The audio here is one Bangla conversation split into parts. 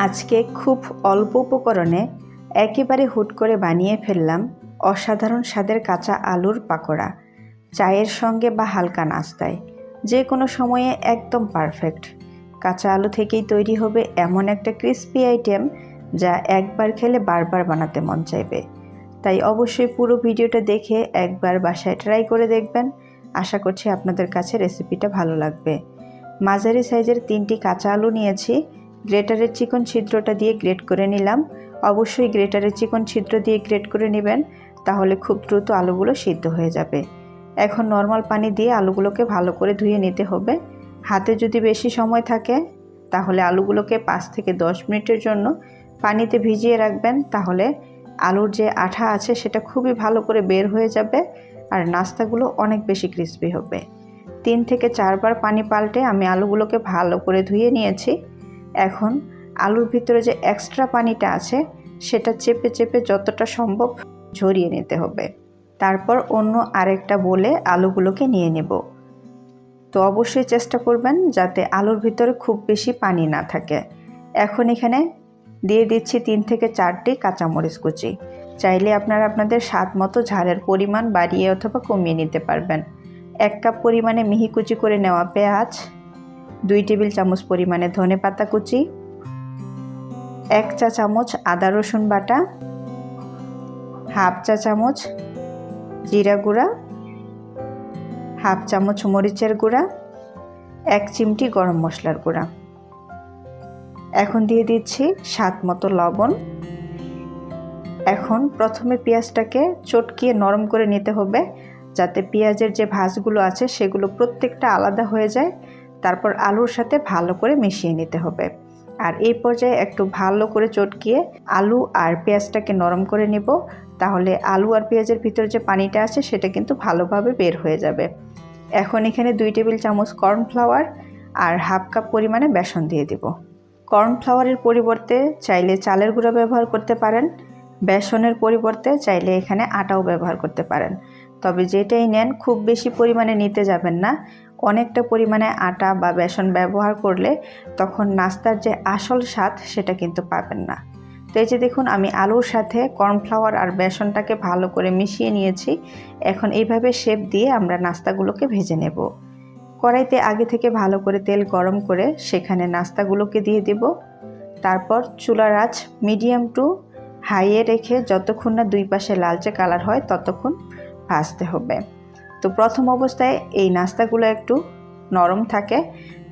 আজকে খুব অল্প উপকরণে একেবারে হুট করে বানিয়ে ফেললাম অসাধারণ স্বাদের কাঁচা আলুর পাকোড়া, চায়ের সঙ্গে বা হালকা নাস্তায়, যে কোনো সময়ে একদম পারফেক্ট। কাঁচা আলু থেকেই তৈরি হবে এমন একটা ক্রিস্পি আইটেম যা একবার খেলে বারবার বানাতে মন চাইবে। তাই অবশ্যই পুরো ভিডিওটা দেখে একবার বাসায় ট্রাই করে দেখবেন। আশা করছি আপনাদের কাছে রেসিপিটা ভালো লাগবে। মাঝারি সাইজের তিনটি কাঁচা আলু নিয়েছি। গ্রেটারের চিকন ছিদ্রটা দিয়ে গ্রেট করে নিলাম। অবশ্যই গ্রেটারের চিকন ছিদ্র দিয়ে গ্রেট করে নেবেন, তাহলে খুব দ্রুত আলুগুলো সিদ্ধ হয়ে যাবে। এখন নর্মাল পানি দিয়ে আলুগুলোকে ভালো করে ধুয়ে নিতে হবে। হাতে যদি বেশি সময় থাকে, তাহলে আলুগুলোকে পাঁচ থেকে দশ মিনিটের জন্য পানিতে ভিজিয়ে রাখবেন। তাহলে আলুর যে আঠা আছে, সেটা খুবই ভালো করে বের হয়ে যাবে আর নাস্তাগুলো অনেক বেশি ক্রিস্পি হবে। তিন থেকে চারবার পানি পাল্টে আমি আলুগুলোকে ভালো করে ধুয়ে নিয়েছি। এখন আলুর ভিতরে যে এক্সট্রা পানিটা আছে, সেটা চেপে চেপে যতটা সম্ভব ঝরিয়ে নিতে হবে। তারপর অন্য আরেকটা বলে আলুগুলোকে নিয়ে নেব। তো অবশ্যই চেষ্টা করবেন যাতে আলুর ভিতরে খুব বেশি পানি না থাকে। এখন এখানে দিয়ে দিচ্ছি তিন থেকে চারটি কাঁচামরিচ কুচি। চাইলে আপনারা আপনাদের স্বাদ মতো ঝালের পরিমাণ বাড়িয়ে অথবা কমিয়ে নিতে পারবেন। এক কাপ পরিমাণে মিহি কুচি করে নেওয়া পেঁয়াজ দুই টেবিল চামচ পরিমাণে ধনে পাতা কুচি, এক চা চামচ আদা রসুন বাটা, হাফ চা চামচ জিরা গুঁড়া, হাফ চামচ মরিচের গুঁড়া, এক চিমটি গরম মশলার গুঁড়া। এখন দিয়ে দিচ্ছি স্বাদ মতো লবণ। এখন প্রথমে পেঁয়াজটাকে চটকিয়ে নরম করে নিতে হবে, যাতে পেঁয়াজের যে ভাঁজগুলো আছে সেগুলো প্রত্যেকটা আলাদা হয়ে যায়। তারপর আলুর সাথে ভালো করে মিশিয়ে নিতে হবে। আর এই পর্যায়ে একটু ভালো করে চটকিয়ে আলু আর পেঁয়াজটাকে নরম করে নেব। তাহলে আলু আর পেঁয়াজের ভিতরে যে পানিটা আছে, সেটা কিন্তু ভালোভাবে বের হয়ে যাবে। এখন এখানে দুই টেবিল চামচ কর্নফ্লাওয়ার আর হাফ কাপ পরিমাণে বেসন দিয়ে দেব। কর্নফ্লাওয়ারের পরিবর্তে চাইলে চালের গুঁড়া ব্যবহার করতে পারেন। বেসনের পরিবর্তে চাইলে এখানে আটাও ব্যবহার করতে পারেন। তবে যেটাই নেন, খুব বেশি পরিমাণে নিতে যাবেন না। অনেকটা পরিমাণে আটা বা বেসন ব্যবহার করলে তখন নাস্তার যে আসল স্বাদ সেটা কিন্তু পাবেন না। তো এই যে দেখুন, আমি আলুর সাথে কর্নফ্লাওয়ার আর বেসনটাকে ভালো করে মিশিয়ে নিয়েছি। এখন এইভাবে শেপ দিয়ে আমরা নাস্তাগুলোকে ভেজে নেব। কড়াইতে আগে থেকে ভালো করে তেল গরম করে সেখানে নাস্তাগুলোকে দিয়ে দেব। তারপর চুলার আঁচ মিডিয়াম টু হাইয়ে রেখে যতক্ষণ না দুই পাশে লালচে কালার হয় ততক্ষণ ভাজতে হবে। তো প্রথম অবস্থায় এই নাস্তাগুলো একটু নরম থাকে।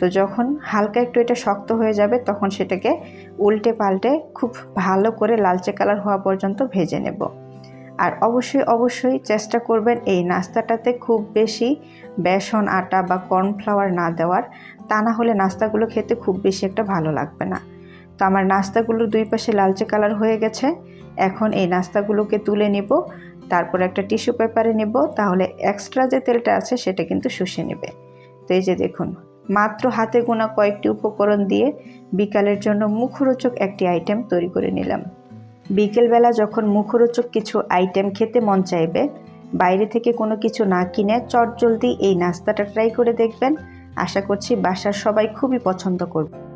তো যখন হালকা একটু এটা শক্ত হয়ে যাবে, তখন সেটাকে উল্টে পাল্টে খুব ভালো করে লালচে কালার হওয়া পর্যন্ত ভেজে নেব। আর অবশ্যই অবশ্যই চেষ্টা করবেন এই নাস্তাটাতে খুব বেশি বেসন, আটা বা কর্নফ্লাওয়ার না দেওয়ার। তা না হলে নাস্তাগুলো খেতে খুব বেশি একটা ভালো লাগবে না। তো আমার নাস্তাগুলোর দুই পাশে লালচে কালার হয়ে গেছে। এখন এই নাস্তাগুলোকে তুলে নিব, তারপর একটা টিস্যু পেপারে নেব, তাহলে এক্সট্রা যে তেলটা আছে সেটা কিন্তু শুষে নেবে। তো এই যে দেখুন, মাত্র হাতে গোনা কয়েকটি উপকরণ দিয়ে বিকালের জন্য মুখরোচক একটি আইটেম তৈরি করে নিলাম। বিকেলবেলা যখন মুখরোচক কিছু আইটেম খেতে মন চাইবে, বাইরে থেকে কোনো কিছু না কিনে চটজলদি এই নাস্তাটা ট্রাই করে দেখবেন। আশা করছি বাসার সবাই খুবই পছন্দ করবে।